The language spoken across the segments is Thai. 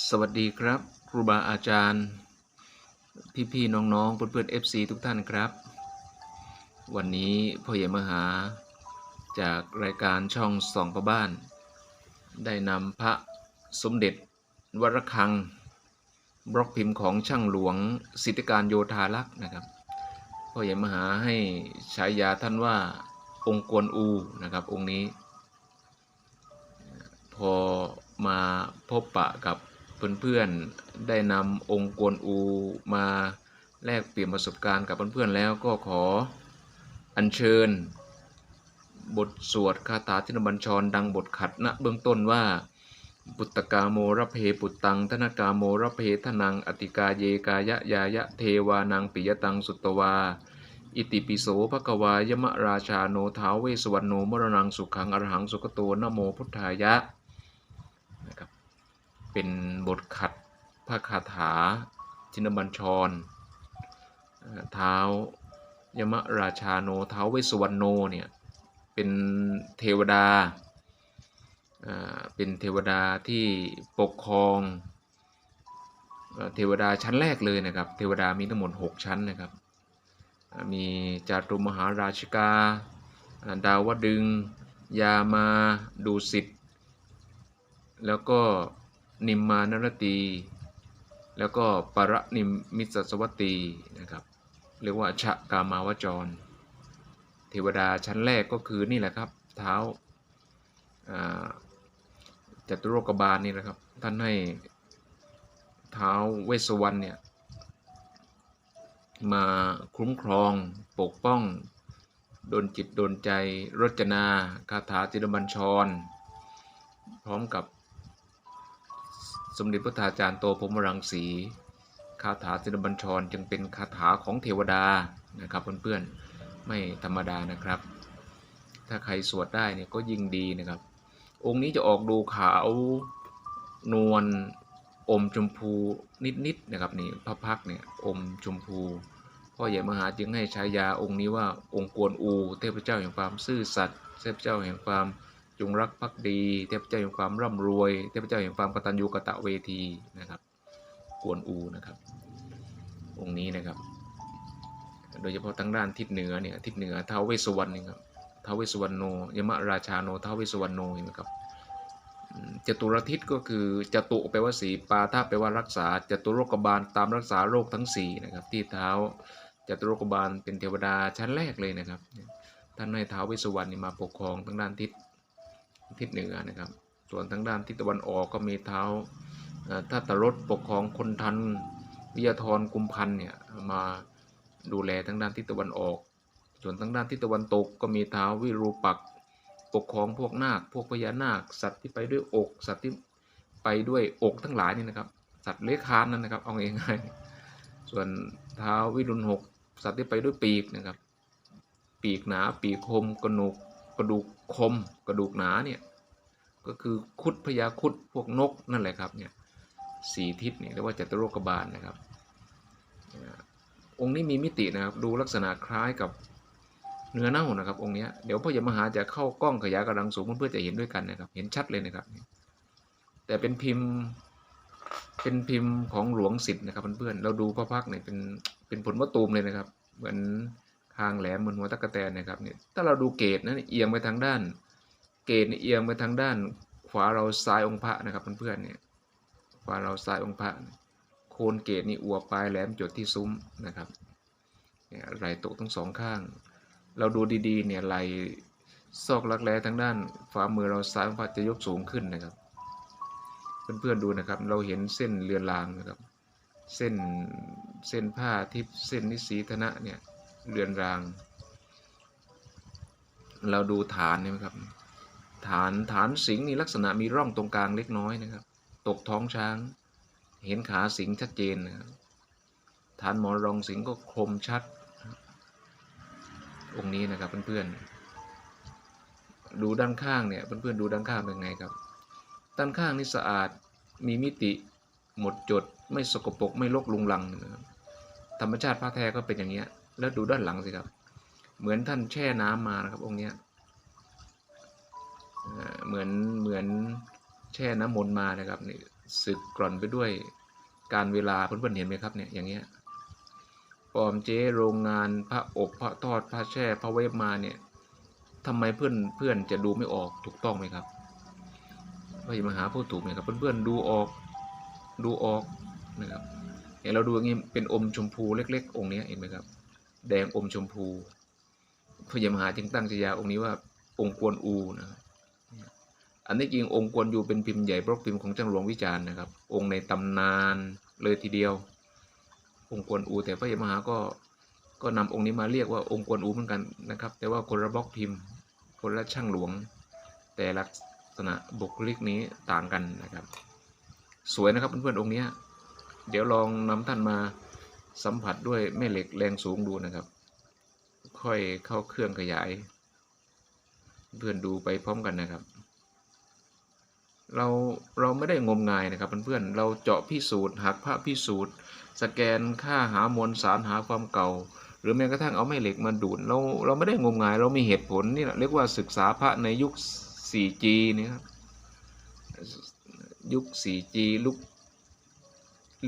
สวัสดีครับ ครูบาอาจารย์ พี่ๆน้องๆเพื่อนๆ FC ทุกท่านครับ วันนี้พ่อใหญ่มหา จากรายการช่องสองประบ้าน ได้นำพระสมเด็จวรคัง บล็อกพิมพ์ของช่างหลวงสิทธิการโยธาลักษ์นะครับพ่อใหญ่มหาให้ฉายาท่านว่าองค์กวนอูนะครับองค์นี้ พอมาพบปะกับ เพื่อนๆ ได้นำองค์กวนอูมาแลกเปลี่ยนประสบการณ์กับเพื่อนๆแล้วก็ขออัญเชิญ บทสวดคาถาทินบัญชรดังบทขัดณเบื้องต้นว่าปุตตกาโมระเพปุตตังธนกาโมระเพทนังอติกาเยกายะยายะเทวานังปิยตังสุตวา อิติปิโสภควายมะราชาโนท้าวเวสวรรณโนมรณังสุขังอรหังสุขโตนะโมพุทธายะ เป็นบทขัดพระคาถา ชินบัญชร เท้ายมราชาโนเท้าวเวสวรรณโนเนี่ยเป็นเทวดา เป็นเทวดาที่ปกครองเทวดาชั้นแรกเลยนะครับ เทวดามีทั้งหมด 6 ชั้นนะครับ มีจาตุมหาราชิกาอ่าดาวดึง ยามาดูสิทธ์แล้วก็ นิมมานรตี แล้วก็ปรนิมมิสสวัตตีนะครับเรียกว่าชะกามาวจร เทวดาชั้นแรกก็คือนี่แหละครับ เท้าอ่าจตุโลกบาลนี่นะครับ ท่านให้เท้าเวสวรรณเนี่ยมาคุ้มครองปกป้องโดนจิตโดนใจรจนาคาถาจิตบัญชร พร้อมกับ สมเด็จพระทาจารย์โตพรมรังสีคาถาจิตบัญชรจึงเป็นคาถาของเทวดานะครับเพื่อนๆไม่ธรรมดานะครับ ถ้าใครสวดได้เนี่ยก็ยิ่งดีนะครับ องค์นี้จะออกดูขาวนวลอมชมพูนิดๆนะครับนี่พระพักเนี่ยอมชมพูพ่อใหญ่มหาจึงให้ฉายาองค์นี้ว่าองค์กวนอู เทพเจ้าแห่งความซื่อสัตย์เทพเจ้าแห่งความ จงรักภักดี เทพเจ้าแห่งความร่ำรวย เทพเจ้าแห่งความกตัญญูกตเวทีนะครับ กวนอูนะครับ องค์นี้นะครับ โดยเฉพาะทางด้านทิศเหนือเนี่ยทิศเหนือท้าวเวสวรรณนี่ครับท้าวเวสวรรณโนยมราชาโนท้าวเวสวรรณโนเห็นไหมครับจตุรทิศก็คือจตุแปลว่าสีปาท่าแปลว่ารักษาจตุโรคบาลตามรักษาโรคทั้งสี่นะครับที่เท้าจตุโรคบาลเป็นเทวดาชั้นแรกเลยนะครับ ท่านให้ท้าวเวสสุวรรณนี่มาปกครองทั้งด้านทิศ ทิศเหนือนะครับ ส่วนทั้งด้านทิศตะวันออกก็มีเท้าเอ่อทัตรสปกครองคนทันวิยาธรกุมพันเนี่ยมาดูแลทั้งด้านทิศตะวันออก ส่วนทั้งด้านทิศตะวันตกก็มีเท้าวิรูปักปกครองพวกนาคพวกพญานาค สัตว์ที่ไปด้วยอก สัตว์ที่ไปด้วยอกทั้งหลายนี่นะครับ สัตว์เลื้อยคลานนั่นนะครับเอาง่ายๆส่วนเท้าวิรุณหกสัตว์ที่ไปด้วยปีกนะครับ ปีกหนาปีกคมกระดูก กระดูกคมกระดูกหนาเนี่ยก็คือคุดพญาคุดพวกนกนั่นแหละครับเนี่ยสีทิศเนี่ยเรียกว่าจัตุโลกบาลนะครับ องค์นี้มีมิตินะครับดูลักษณะคล้ายกับเนื้อเน่านะครับ องค์นี้เดี๋ยวพ่อใหญ่มหาจะเข้ากล้องขยายกำลังสูงเพื่อจะเห็นด้วยกันนะครับ เห็นชัดเลยนะครับ แต่เป็นพิมพ์เป็นพิมพ์ของหลวงสิทธิ์นะครับเพื่อนๆเราดูพระพักเนี่ยเป็นเป็นผลมะตูมเลยนะครับ เหมือน คางแหลมเหมือนหัวตะกะแตนนะครับเนี่ยถ้าเราดูเกตนะเอียงไปทางด้าน เกตเอียงไปทางด้าน ขวาเราซ้ายองค์พระนะครับเพื่อนๆเนี่ยขวาเราซ้ายองค์พระโคนเกตนี่อวบปลายแหลมจดที่ซุ้มนะครับเนี่ยไหลตกทั้งสองข้าง เราดูดีๆเนี่ยไหลซอกรักแร้ทางด้านฝ่ามือเราซ้ายฝ่าจะยกสูงขึ้นนะครับ เพื่อนๆดูนะครับเราเห็นเส้นเรือนรางนะครับ เส้นเส้นผ้าที่เส้นนิสีธนะเนี่ย เรือนราง เราดูฐานเนี่ยครับ ฐานฐานสิงห์นี่ลักษณะมีร่องตรงกลางเล็กน้อยนะครับ ตกท้องช้าง เห็นขาสิงห์ชัดเจนนะครับฐานหมอนรองสิงห์ก็คมชัด องค์นี้นะครับเพื่อนๆดูด้านข้างเนี่ยเพื่อนๆดูด้านข้างเป็นไงครับ ด้านข้างนี่สะอาดมีมิติหมดจดไม่สกปรกไม่รกลุงลังนะครับธรรมชาติพระแท้ก็เป็นอย่างเงี้ย แล้วดูด้านหลังสิครับ เหมือนท่านแช่น้ำมานะครับ องค์เนี้ยเหมือนเหมือนแช่น้ำมนต์มานะครับนี่สึกกร่อนไปด้วยการเวลาเพื่อนๆเห็นไหมครับเนี่ยอย่างเงี้ยปอมเจ๊โรงงานพระอบพระทอดพระแช่พระเวฟมาเนี่ยทำไมเพื่อนเพื่อนจะดูไม่ออกถูกต้องไหมครับพระยมหาพูดถูกไหมครับ เพื่อนๆดูออกดูออกนะครับเห็นเราดูอย่างนี้เป็นอมชมพูเล็ก ๆ องค์เนี้ยเห็นไหมครับ แดงอมชมพูพระยมหาจึงตั้งฉายาองค์นี้ว่าองค์กวนอูนะครับอันนี้จริงองค์กวนยูเป็นพิมพ์ใหญ่บล็อกพิมพ์ของจังหลวงวิจารณ์นะครับ องค์ในตำนานเลยทีเดียว องค์กวนอู แต่พระยมหาก็ก็นำองค์นี้มาเรียกว่าองค์กวนอูเหมือนกันนะครับ แต่ว่าคนละบล็อกพิมพ์ คนละช่างหลวง แต่ลักษณะบุคลิกนี้ต่างกันนะครับ สวยนะครับเพื่อนๆองค์นี้เดี๋ยวลองนำท่านมา สัมผัสด้วยแม่เหล็กแรงสูงดูนะครับ ค่อยเข้าเครื่องขยาย เพื่อนดูไปพร้อมกันนะครับ เราเราไม่ได้งมงายนะครับเพื่อนๆเราเจาะพิสูจน์หักพระพิสูจน์ สแกนค่าหามวลสารหาความเก่า หรือแม้กระทั่งเอาแม่เหล็กมาดูดเราเราไม่ได้งมงาย เรามีเหตุผลนี่แหละเรียกว่าศึกษาพระในยุค 4G นี่ครับยุค 4G ลุก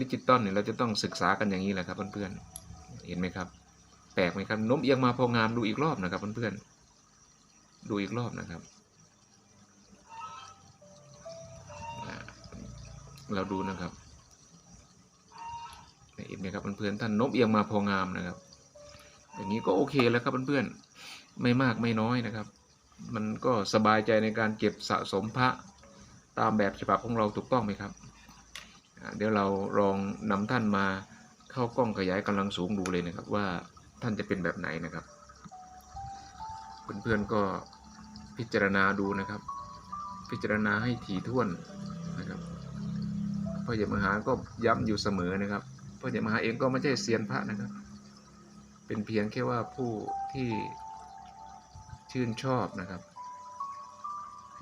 ดิจิตอลเนี่ยเราจะต้องศึกษากันอย่างนี้แหละครับเพื่อนๆเห็นไหมครับ แปลกไหมครับโน้มเอียงมาพองามดูอีกรอบนะครับเพื่อนๆดูอีกรอบนะครับเราดูนะครับเห็นไหมครับเพื่อนๆท่านโนบเอียงมาพองามนะครับ อย่างนี้ก็โอเคแล้วครับเพื่อนๆไม่มากไม่น้อยนะครับ มันก็สบายใจในการเก็บสะสมพระตามแบบฉบับของเราถูกต้องไหมครับ เดี๋ยวเราลองนำท่านมาเข้ากล้องขยายกำลังสูงดูเลยนะครับว่าท่านจะเป็นแบบไหนนะครับ เพื่อนๆก็พิจารณาดูนะครับ พิจารณาให้ถี่ถ้วนนะครับพ่อใหญ่มหาก็ย้ำอยู่เสมอนะครับพ่อใหญ่มหาเองก็ไม่ใช่เซียนพระนะครับ เป็นเพียงแค่ว่าผู้ที่ชื่นชอบนะครับ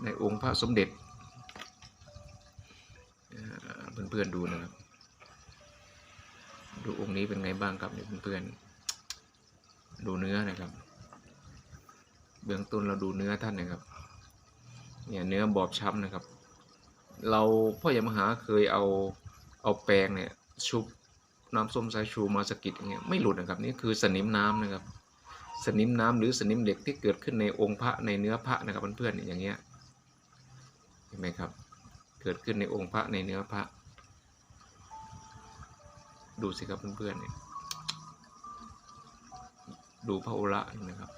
ในองค์พระสมเด็จเอ่อ เพื่อนๆดูนะครับ ดูองค์นี้เป็นไงบ้างครับเนี่ยเพื่อนๆดูเนื้อนะครับ เบื้องต้นเราดูเนื้อท่านนะครับ เนี่ยเนื้อบอบช้ำนะครับ เราพ่อใหญ่มหาเคยเอาเอาแปรงเนี่ยชุบน้ำส้มสายชูมาสกิดอย่างเงี้ยไม่หลุดนะครับนี่คือสนิมน้ำนะครับ สนิมน้ำหรือสนิมเหล็กที่เกิดขึ้นในองค์พระในเนื้อพระนะครับเพื่อนๆเนี่ยอย่างเงี้ยเห็นไหมครับ เกิดขึ้นในองค์พระในเนื้อพระ ดูสิครับเพื่อนๆเนี่ยดูพระโอระนะครับ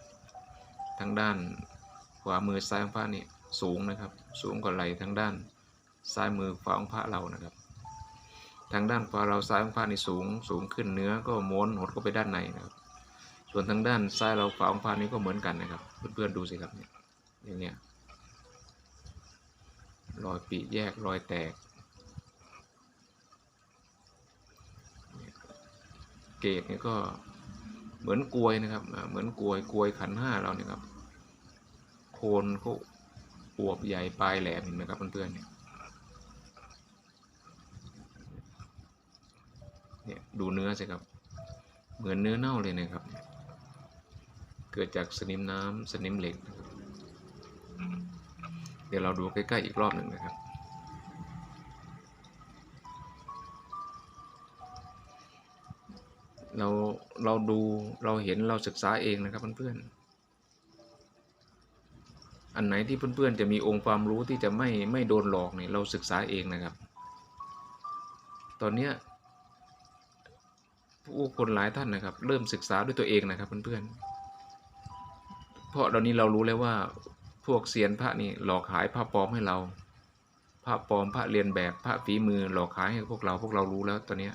ทางด้านขวามือซ้ายของพระนี่สูงนะครับ สูงกว่าไหลทางด้านซ้ายมือขวาของพระเรานะครับ ทางด้านขวาเราซ้ายของพระนี่สูง สูงขึ้นเนื้อก็ม้วนหดเข้าไปด้านในนะครับ ส่วนทางด้านซ้ายเราขวาของพระนี่ก็เหมือนกันนะครับ เพื่อนๆดูสิครับเนี่ยอย่างเนี้ยรอยปีแยกรอยแตก เกรดนี่ยก็เหมือนกลวยนะครับเหมือนกลวยกลวยขันห้าเราเนี่ยครับ โคนเขาอวบใหญ่ปลายแหลมเห็นไหมครับเพื่อนๆเนี่ยเนี่ยดูเนื้อสิครับ เหมือนเนื้อเน่าเลยนะครับ เกิดจากสนิมน้ำสนิมเหล็ก เดี๋ยวเราดูใกล้ๆอีกรอบหนึ่งนะครับ เราเราดูเราเห็นเราศึกษาเองนะครับเพื่อนๆอันไหนที่เพื่อนๆจะมีองค์ความรู้ที่จะไม่ไม่โดนหลอกเนี่ยเราศึกษาเองนะครับ ตอนเนี้ยผู้คนหลายท่านนะครับ เริ่มศึกษาด้วยตัวเองนะครับเพื่อนๆเพราะตอนนี้เรารู้แล้วว่าพวกเซียนพระนี่หลอกขายพระปลอมให้เราพระปลอมพระเรียนแบบพระฝีมือหลอกขายให้พวกเราพวกเรารู้แล้วตอนเนี้ย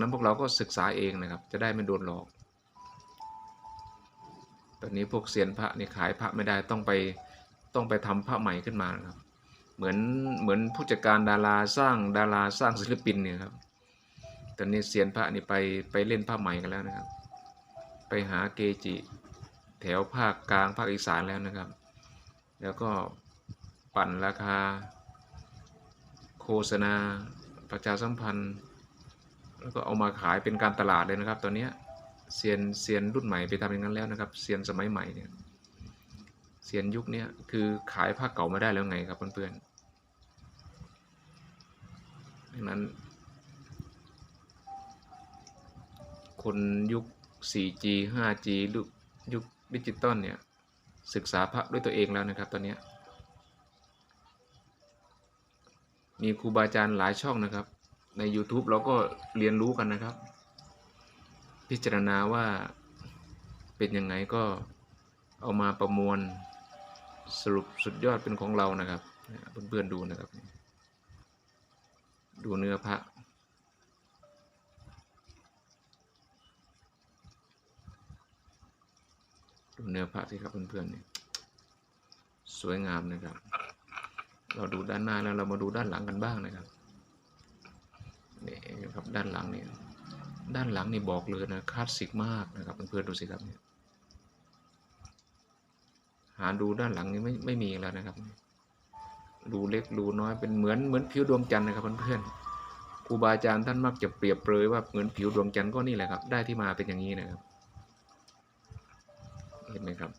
นั้นพวกเราก็ศึกษาเองนะครับ จะได้ไม่โดนหลอก ตอนนี้พวกเซียนพระนี่ขายพระไม่ได้ต้องไปต้องไปทำพระใหม่ขึ้นมานะครับ เหมือนเหมือนผู้จัดการดาราสร้างดาราสร้างศิลปินเนี่ยครับ ตอนนี้เซียนพระนี่ไปไปเล่นพระใหม่กันแล้วนะครับ ไปหาเกจิแถวภาคกลางภาคอีสานแล้วนะครับ แล้วก็ปั่นราคา โฆษณาประชาสัมพันธ์ แล้วก็เอามาขายเป็นการตลาดเลยนะครับ ตอนนี้เซียนเซียนรุ่นใหม่ไปทำอย่างนั้นแล้วนะครับเซียนสมัยใหม่เนี่ยเซียนยุคเนี้ยคือขายผ้าเก่าไม่ได้แล้วไงครับเพื่อนๆดังนั้น คนยุค 4G 5G ยุคยุคดิจิตอลเนี่ยศึกษาพระด้วยตัวเองแล้วนะครับตอนนี้มีครูบาอาจารย์หลายช่องนะครับ ใน YouTube เราก็เรียนรู้กันนะครับ พิจารณาว่าเป็นยังไงก็เอามาประมวลสรุปสุดยอดเป็นของเรานะครับเพื่อนๆดูนะครับ ดูเนื้อพระดูเนื้อพระสิครับเพื่อนๆนี่สวยงามนะครับ เราดูด้านหน้าแล้วเรามาดูด้านหลังกันบ้างนะครับ นี่ครับด้านหลังนี่ด้านหลังนี่บอกเลยนะคลาสสิกมากนะครับเพื่อนๆดูสิครับเนี่ยหาดูด้านหลังนี่ไม่ไม่มีแล้วนะครับดูเล็กดูน้อยเป็นเหมือนเหมือนผิวดวงจันทร์นะครับเพื่อนๆครูบาอาจารย์ท่านมักจะเปรียบเปรยว่าเหมือนผิวดวงจันทร์ก็นี่แหละครับ ได้ที่มาเป็นอย่างนี้นะครับ เห็นไหมครับ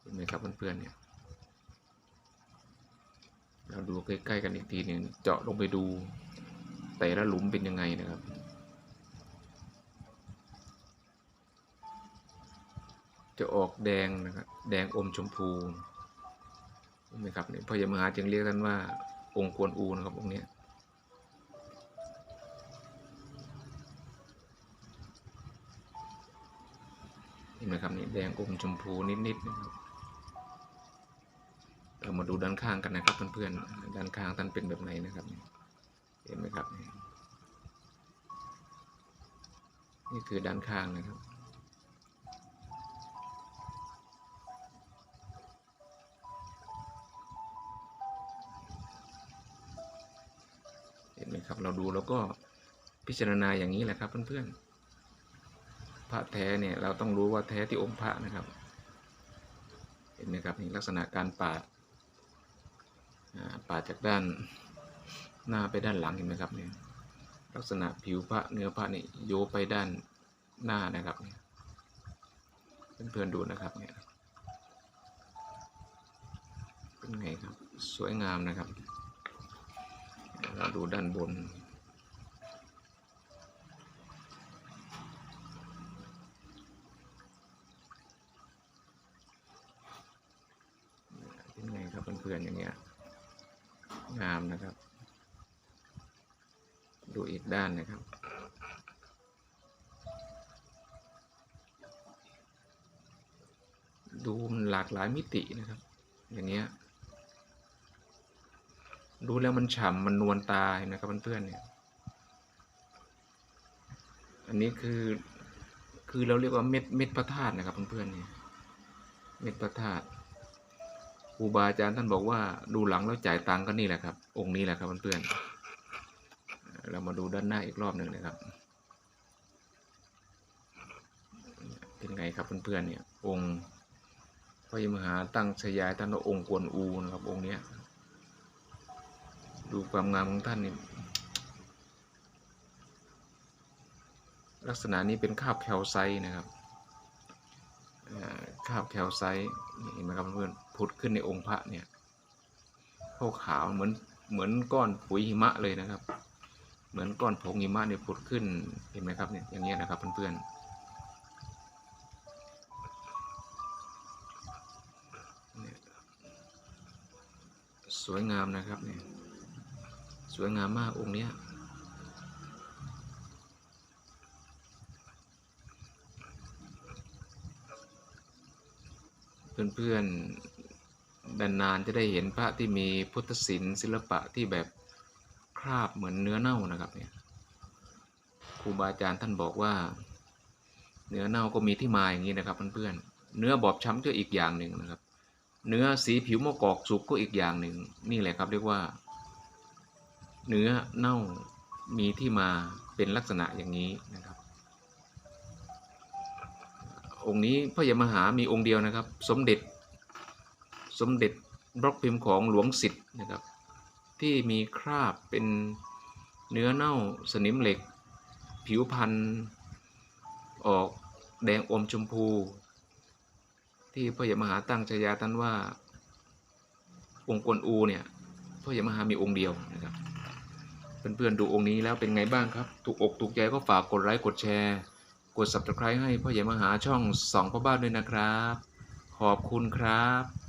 เห็นไหมครับเพื่อนๆเนี่ย เราดูใกล้ๆกันอีกทีหนึ่งเจาะลงไปดู แต่ละหลุมเป็นยังไงนะครับ จะออกแดงนะครับแดงอมชมพูนไหมครับเนี่ยพ่อยมหาจึงเรียกกันว่าองค์กวนอูนะครับองค์เนี้ยเห็นไหมครับนี่แดงอมชมพูนิดๆนะครับ เรามาดูด้านข้างกันนะครับเพื่อนๆด้านข้างท่านเป็นแบบไหนนะครับ เห็นไหมครับ นี่คือด้านข้างนะครับเห็นไหมครับเราดูแล้วก็พิจารณาอย่างนี้แหละครับเพื่อนๆ พระแท้เนี่ยเราต้องรู้ว่าแท้ที่องค์พระนะครับ เห็นไหมครับนี่ลักษณะการปาด อ่าปาดจากด้านหน้าไปด้านหลังเห็นไหมครับเนี่ยลักษณะผิวพระเนื้อพระนี่โยไปด้านหน้านะครับเนี่ยเพื่อนๆดูนะครับเนี่ยเป็นไงครับสวยงามนะครับ เราดูด้านบนเป็นไงครับเพื่อนๆอย่างเงี้ย งามนะครับ ดูอีกด้านนะครับ ดูมันหลากหลายมิตินะครับ อย่างเงี้ยดูแล้วมันฉ่ำมันนวลตาเห็นะครับเพื่อนๆเนี่ย อันนี้คือคือเราเรียกว่าเม็ดเม็ดพระธาตุนะครับเพื่อนๆเนี่ย เม็ดพระธาตุ รูบาอาจารย์ท่านบอกว่าดูหลังแล้วจ่ายตังค์ก็นี่แหละครับ องค์นี้แหละครับเพื่อนๆเรามาดูด้านหน้าอีกรอบหนึ่งนะครับเป็นไงครับเพื่อนๆเนี่ย องค์พระยมหาตั้งชยายท่านว่าองค์กวนอูนะครับ องค์เนี้ย ดูความงามของท่านนี่ลักษณะนี้เป็นคาบแคลไซนะครับอ่าคาบแคลไซนี่เห็นไหมครับเพื่อน ผุดขึ้นในองค์พระเนี่ยขาวขาวเหมือนเหมือนก้อนปุ๋ยหิมะเลยนะครับ เหมือนก้อนผงหิมะเนี่ยผุดขึ้นเห็นไหมครับเนี่ยอย่างเงี้ยนะครับเพื่อนๆเนี่ยสวยงามนะครับเนี่ยสวยงามมากองค์เนี้ยเพื่อนๆ นานๆจะได้เห็นพระที่มีพุทธศิลป์ศิลปะที่แบบคราบเหมือนเนื้อเน่านะครับเนี่ยครูบาอาจารย์ท่านบอกว่า เนื้อเน่าก็มีที่มาอย่างนี้นะครับเพื่อนๆเนื้อบอบช้ำก็อีกอย่างหนึ่งนะครับ เนื้อสีผิวมะกอกสุกก็อีกอย่างหนึ่งนี่แหละครับเรียกว่า เนื้อเน่ามีที่มาเป็นลักษณะอย่างนี้นะครับ องค์นี้พระยมหามีองค์เดียวนะครับ สมเด็จ สมเด็จบล็อกพิมพ์ของหลวงสิทธิ์นะครับ ที่มีคราบเป็นเนื้อเน่าสนิมเหล็ก ผิวพันธุ์ออกแดงอมชมพู ที่พระยมหาตั้งฉายาท่านว่า องค์กวนอูเนี่ยพ่อใหญ่มหามีองค์เดียวนะครับเพื่อนๆดูองค์นี้แล้วเป็นไงบ้างครับ ถูกอกถูกใจก็ฝากกดไลค์กดแชร์ กด subscribe ให้พ่อใหญ่มหาช่องสองพ่อบ้านด้วยนะครับ ขอบคุณครับ